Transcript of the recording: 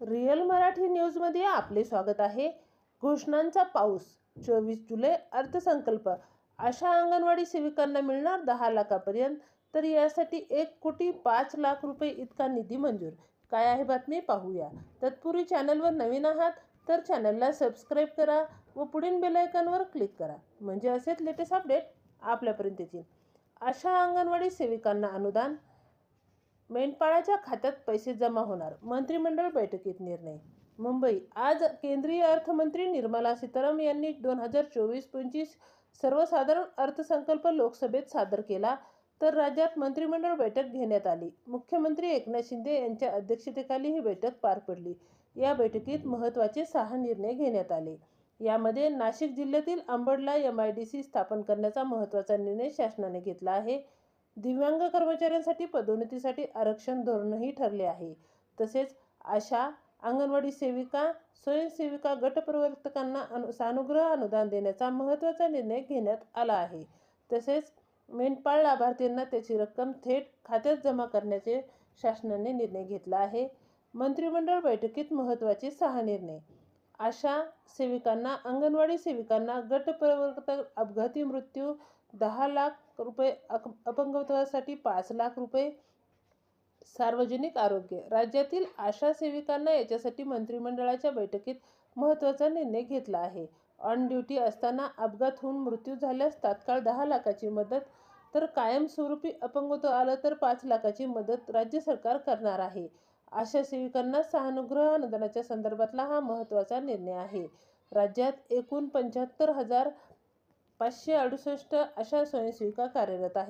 Real Marathi न्यूजमध्ये आपले स्वागत आहे. घोषणांचा पाऊस चोवीस जुलै अर्थसंकल्प अशा अंगणवाडी सेविकांना मिळणार दहा लाखापर्यंत तर यासाठी एक कोटी पाच लाख रुपये इतका निधी मंजूर. काय आहे बातमी? पाहूया. तत्पूर्वी चॅनलवर नवीन आहात तर चॅनलला सबस्क्राईब करा व पुढील बेलायकॉनवर क्लिक करा. म्हणजे असेच लेटेस्ट अपडेट आपल्यापर्यंत येतील. आशा अंगणवाडी सेविकांना अनुदान मेंढपाळाच्या खात्यात पैसे जमा होणार मंत्रिमंडळ बैठकीत निर्णय मुंबई. आज केंद्रीय अर्थमंत्री निर्मला सीताराम यांनी दोन हजार चोवीस पंचवीस सर्वसाधारण अर्थसंकल्प लोकसभेत सादर केला तर राज्यात मंत्रिमंडळ बैठक घेण्यात आली. मुख्यमंत्री एकनाथ शिंदे यांच्या अध्यक्षतेखाली ही बैठक पार पडली. या बैठकीत महत्त्वाचे सहा निर्णय घेण्यात आले. यामध्ये नाशिक जिल्ह्यातील अंबडला एम आय डी सी स्थापन करण्याचा महत्त्वाचा निर्णय शासनाने घेतला आहे. दिव्यांग कर्मचाऱ्यांसाठी पदोन्नतीसाठी आरक्षण धोरणही ठरले आहे. तसेच आशा अंगणवाडी सेविका स्वयंसेविका गटप्रवर्तकांना अनु सानुग्रह अनुदान देण्याचा महत्त्वाचा निर्णय घेण्यात आला आहे. तसेच मेंढपाळ लाभार्थींना त्याची रक्कम थेट खात्यात जमा करण्याचे शासनाने निर्णय घेतला आहे. मंत्रिमंडळ बैठकीत महत्त्वाचे सहा निर्णय. आशा सेविकांना अंगणवाडी सेविकांना गटप्रवर्तक अपघाती मृत्यू दहा लाख रुपये अक अपंगत्वासाठी पाच लाख रुपये सार्वजनिक आरोग्य. राज्यातील आशा सेविकांना याच्यासाठी मंत्रिमंडळाच्या बैठकीत महत्त्वाचा निर्णय घेतला आहे. ऑन ड्युटी असताना अपघात होऊन मृत्यू झाल्यास तात्काळ दहा लाखाची मदत तर कायमस्वरूपी अपंगत्व आलं तर पाच लाखाची मदत राज्य सरकार करणार आहे. आशा सेविकांना सहानुग्रह अनुदानाच्या संदर्भातला हा महत्त्वाचा निर्णय आहे. राज्यात एकूण पंच्याहत्तर हजार पाचशे अडुसष्ट अशा स्वयंसेविका कार्यरत आहेत.